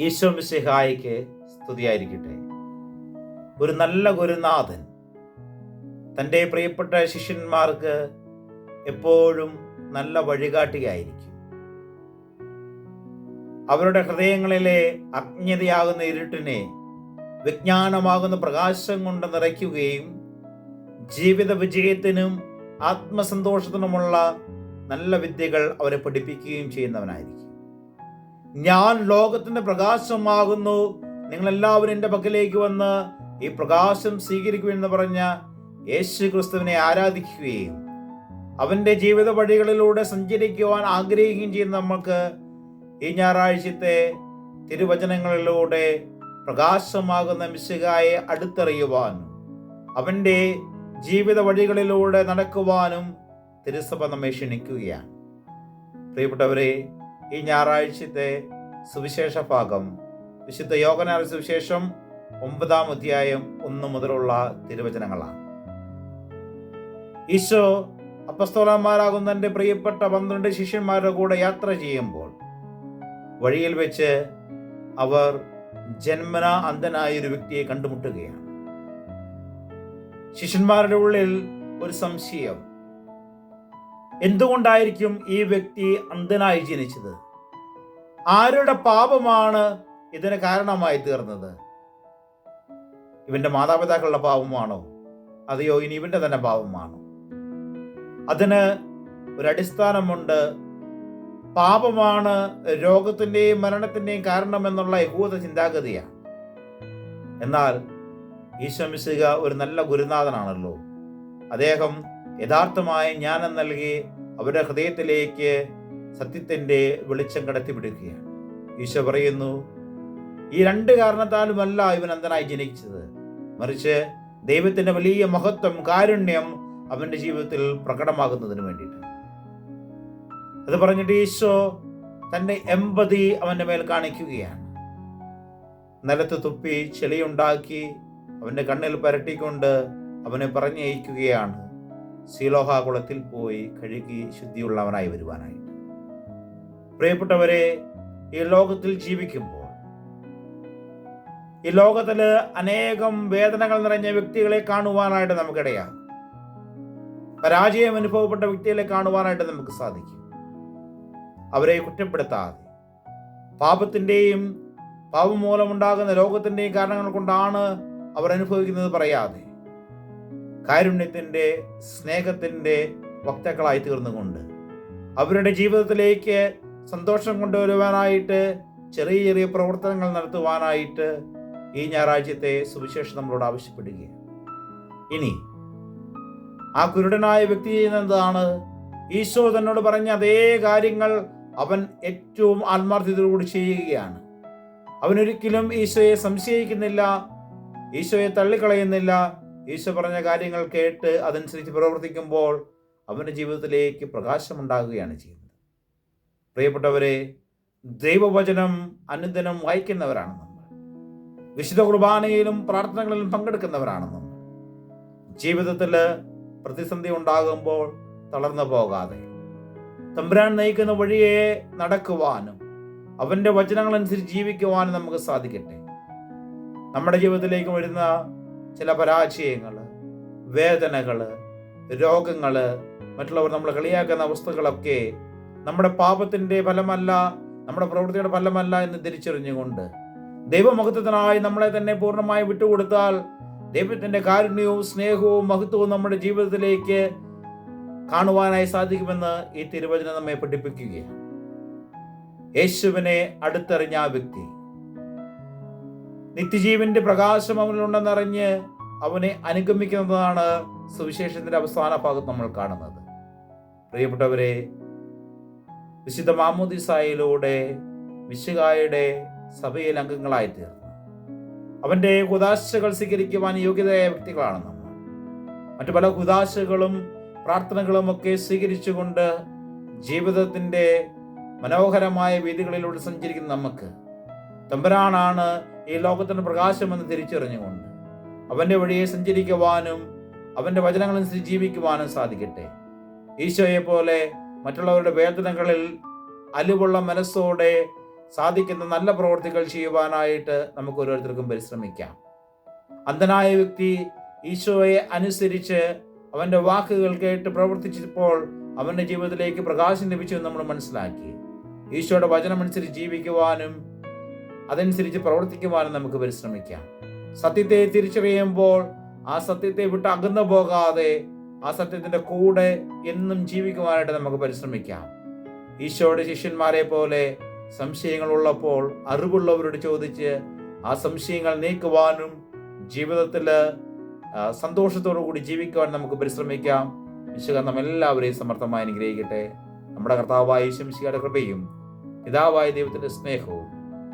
ഈശോ മിശിഹായിക്ക് സ്തുതിയായിരിക്കട്ടെ. ഒരു നല്ല ഗുരുനാഥൻ തന്റെ പ്രിയപ്പെട്ട ശിഷ്യന്മാർക്ക് എപ്പോഴും നല്ല വഴികാട്ടിയായിരിക്കും. അവരുടെ ഹൃദയങ്ങളിലെ അജ്ഞതയാകുന്ന ഇരുട്ടിനെ വിജ്ഞാനമാകുന്ന പ്രകാശം കൊണ്ട് നിറയ്ക്കുകയും ജീവിത വിജയത്തിനും ആത്മസന്തോഷത്തിനുമുള്ള നല്ല വിദ്യകൾ അവരെ പഠിപ്പിക്കുകയും ചെയ്യുന്നവനായിരിക്കും. ഞാൻ ലോകത്തിന്റെ പ്രകാശമാകുന്നു. നിങ്ങളെല്ലാവരും എന്റെ പക്കലേക്ക് വന്ന് ഈ പ്രകാശം സ്വീകരിക്കുമെന്ന് പറഞ്ഞ യേശു ക്രിസ്തുവിനെ ആരാധിക്കുകയും അവന്റെ ജീവിത വഴികളിലൂടെ സഞ്ചരിക്കുവാൻ ആഗ്രഹിക്കുകയും ചെയ്യുന്ന നമുക്ക് ഈ ഞായറാഴ്ചത്തെ തിരുവചനങ്ങളിലൂടെ പ്രകാശമാകുന്ന മിശികായെ അടുത്തറിയുവാനും അവന്റെ ജീവിത വഴികളിലൂടെ നടക്കുവാനും തിരുസഭ നമ്മെ ക്ഷണിക്കുകയാണ്. പ്രിയപ്പെട്ടവരെ ഈ ഞായറാഴ്ചത്തെ സുവിശേഷ ഭാഗം. വിശുദ്ധ യോഗനാർ സുവിശേഷം ഒമ്പതാം അധ്യായം ഒന്ന് മുതലുള്ള തിരുവചനങ്ങളാണ്. ഈശോ അപ്പസ്തോലന്മാരാകുന്ന എന്റെ പ്രിയപ്പെട്ട പന്ത്രണ്ട് ശിഷ്യന്മാരുടെ കൂടെ യാത്ര ചെയ്യുമ്പോൾ വഴിയിൽ വെച്ച് അവർ ജന്മന അന്ധനായ ഒരു വ്യക്തിയെ കണ്ടുമുട്ടുകയാണ്. ശിഷ്യന്മാരുടെ ഉള്ളിൽ ഒരു സംശയം എന്തുകൊണ്ടായിരിക്കും ഈ വ്യക്തി അന്ധനായി ജനിച്ചത്? ആരുടെ പാപമാണ് ഇതിന് കാരണമായി തീർന്നത്? ഇവന്റെ മാതാപിതാക്കളുടെ പാപമാണോ? അതെയോ ഇനി ഇവന്റെ തന്നെ പാപമാണോ? അതിന് ഒരു അടിസ്ഥാനമുണ്ട്. പാപമാണ് രോഗത്തിന്റെയും മരണത്തിന്റെയും കാരണമെന്നുള്ള യഹൂദ ചിന്താഗതിയാണ്. എന്നാൽ ഈശ്വമിശിക ഒരു നല്ല ഗുരുനാഥനാണല്ലോ. അദ്ദേഹം യഥാർത്ഥമായ ജ്ഞാനം നൽകി അവരുടെ ഹൃദയത്തിലേക്ക് സത്യത്തിന്റെ വെളിച്ചം കടത്തിവിടുകയാണ്. ഈശോ പറയുന്നു ഈ രണ്ട് കാരണത്താലുമല്ല ഇവൻ അന്ധനായി ജനിച്ചത്. മറിച്ച് ദൈവത്തിന്റെ വലിയ മഹത്വം കാരുണ്യം അവന്റെ ജീവിതത്തിൽ പ്രകടമാകുന്നതിന് വേണ്ടിയിട്ടാണ്. അത് പറഞ്ഞിട്ട് ഈശോ തന്റെ എമ്പതി അവന്റെ മേൽ കാണിക്കുകയാണ്. നിലത്ത് തുപ്പി ചെളിയുണ്ടാക്കി അവന്റെ കണ്ണിൽ പരട്ടിക്കൊണ്ട് അവനെ പറഞ്ഞയക്കുകയാണ്. സീലോഹ കുളത്തിൽ പോയി കഴുകി ശുദ്ധിയുള്ളവനായി വരുവാനായിട്ട് പ്രിയപ്പെട്ടവരെ ഈ ലോകത്തിൽ ജീവിക്കുമ്പോൾ ഈ ലോകത്തിൽ അനേകം വേദനകൾ നിറഞ്ഞ വ്യക്തികളെ കാണുവാനായിട്ട് നമുക്കിടയാകും. പരാജയം അനുഭവപ്പെട്ട വ്യക്തികളെ കാണുവാനായിട്ട് നമുക്ക് സാധിക്കും. അവരെ കുറ്റപ്പെടുത്താതെ പാപത്തിന്റെയും പാപം മൂലമുണ്ടാകുന്ന രോഗത്തിന്റെയും കാരണങ്ങൾ കൊണ്ടാണ് അവർ അനുഭവിക്കുന്നത് പറയാതെ കാരുണ്യത്തിന്റെ സ്നേഹത്തിന്റെ വക്താക്കളായി തീർന്നുകൊണ്ട് അവരുടെ ജീവിതത്തിലേക്ക് സന്തോഷം കൊണ്ടുവരുവാനായിട്ട് ചെറിയ ചെറിയ പ്രവർത്തനങ്ങൾ നടത്തുവാനായിട്ട് ഈ ഞായറാഴ്ചത്തെ സുവിശേഷം നമ്മളോട് ആവശ്യപ്പെടുകയാണ്. ഇനി ആ കുരുടനായ വ്യക്തി ചെയ്യുന്നതാണ് ഈശോ തന്നോട് പറഞ്ഞ അതേ കാര്യങ്ങൾ അവൻ ഏറ്റവും ആത്മാർത്ഥതയോടുകൂടി ചെയ്യുകയാണ്. അവനൊരിക്കലും ഈശോയെ സംശയിക്കുന്നില്ല ഈശോയെ തള്ളിക്കളയുന്നില്ല ഈശോ പറഞ്ഞ കാര്യങ്ങൾ കേട്ട് അതനുസരിച്ച് പ്രവർത്തിക്കുമ്പോൾ അവന്റെ ജീവിതത്തിലേക്ക് പ്രകാശമുണ്ടാകുകയാണ് ചെയ്യുന്നത്. പ്രിയപ്പെട്ടവരെ ദൈവവചനം അനുദിനം വായിക്കുന്നവരാണ് നമ്മൾ. വിശുദ്ധ കുർബാനയിലും പ്രാർത്ഥനകളിലും പങ്കെടുക്കുന്നവരാണ് നമ്മൾ. ജീവിതത്തിൽ പ്രതിസന്ധി ഉണ്ടാകുമ്പോൾ തളർന്നു പോകാതെ തമ്പുരാൻ നയിക്കുന്ന വഴിയെ നടക്കുവാനും അവന്റെ വചനങ്ങളനുസരിച്ച് ജീവിക്കുവാനും നമുക്ക് സാധിക്കട്ടെ. നമ്മുടെ ജീവിതത്തിലേക്ക് വരുന്ന ചില പരാജയങ്ങൾ വേദനകൾ രോഗങ്ങൾ മറ്റുള്ളവർ നമ്മൾ കളിയാക്കുന്ന അവസ്ഥകളൊക്കെ നമ്മുടെ പാപത്തിന്റെ ഫലമല്ല നമ്മുടെ പ്രവൃത്തിയുടെ ഫലമല്ല എന്ന് തിരിച്ചറിഞ്ഞുകൊണ്ട് ദൈവമഹത്വത്തിനായി നമ്മളെ തന്നെ പൂർണമായി വിട്ടുകൊടുത്താൽ ദൈവത്തിന്റെ കാരുണ്യവും സ്നേഹവും മഹത്വവും നമ്മുടെ ജീവിതത്തിലേക്ക് കാണുവാനായി സാധിക്കുമെന്ന് ഈ തിരുവചനം നമ്മെ പഠിപ്പിക്കുകയാണ്. യേശുവിനെ അടുത്തറിഞ്ഞ ആ വ്യക്തി നിത്യജീവന്റെ പ്രകാശം അവനിലുണ്ടെന്നറിഞ്ഞ് അവനെ അനുഗമിക്കുന്നതാണ് സുവിശേഷത്തിന്റെ അവസാന ഭാഗത്ത് നമ്മൾ കാണുന്നത്. പ്രിയപ്പെട്ടവരെ വിശുദ്ധ മാമോദിസായിലൂടെ വിശുകായുടെ സഭയിൽ അംഗങ്ങളായിത്തീർന്നു അവന്റെ കുതാശകൾ സ്വീകരിക്കുവാൻ യോഗ്യതയായ വ്യക്തികളാണ് നമ്മൾ. മറ്റു പല കുതാശകളും പ്രാർത്ഥനകളും ഒക്കെ സ്വീകരിച്ചുകൊണ്ട് ജീവിതത്തിന്റെ മനോഹരമായ വീതികളിലൂടെ സഞ്ചരിക്കുന്ന നമുക്ക് തമ്പുരാനാണ് ഈ ലോകത്തിന്റെ പ്രകാശമെന്ന് തിരിച്ചറിഞ്ഞുകൊണ്ട് അവന്റെ വഴിയെ സഞ്ചരിക്കുവാനും അവന്റെ വചനങ്ങളനുസരിച്ച് ജീവിക്കുവാനും സാധിക്കട്ടെ. ഈശോയെ പോലെ മറ്റുള്ളവരുടെ വേദനകളിൽ അലിവുള്ള മനസ്സോടെ സാധിക്കുന്ന നല്ല പ്രവൃത്തികൾ ചെയ്യുവാനായിട്ട് നമുക്ക് ഓരോരുത്തർക്കും പരിശ്രമിക്കാം. അന്ധനായ വ്യക്തി ഈശോയെ അനുസരിച്ച് അവന്റെ വാക്കുകൾ കേട്ട് പ്രവർത്തിച്ചപ്പോൾ അവന്റെ ജീവിതത്തിലേക്ക് പ്രകാശം ലഭിച്ചു നമ്മൾ മനസ്സിലാക്കി. ഈശോയുടെ വചനമനുസരിച്ച് ജീവിക്കുവാനും അതനുസരിച്ച് പ്രവർത്തിക്കുവാനും നമുക്ക് പരിശ്രമിക്കാം. സത്യത്തെ തിരിച്ചറിയുമ്പോൾ ആ സത്യത്തെ വിട്ട് അകന്നു പോകാതെ ആ സത്യത്തിന്റെ കൂടെ എന്നും ജീവിക്കുവാനായിട്ട് നമുക്ക് പരിശ്രമിക്കാം. ഈശോയുടെ ശിഷ്യന്മാരെ പോലെ സംശയങ്ങൾ ഉള്ളപ്പോൾ അറിവുള്ളവരോട് ചോദിച്ച് ആ സംശയങ്ങൾ നീക്കുവാനും ജീവിതത്തിൽ സന്തോഷത്തോടു കൂടി ജീവിക്കുവാൻ നമുക്ക് പരിശ്രമിക്കാം. വിശുഖ നമ്മെല്ലാവരെയും സമർത്ഥമായി അനുഗ്രഹിക്കട്ടെ. നമ്മുടെ കർത്താവായ ശംശിയുടെ കൃപയും പിതാവായ ദൈവത്തിന്റെ സ്നേഹവും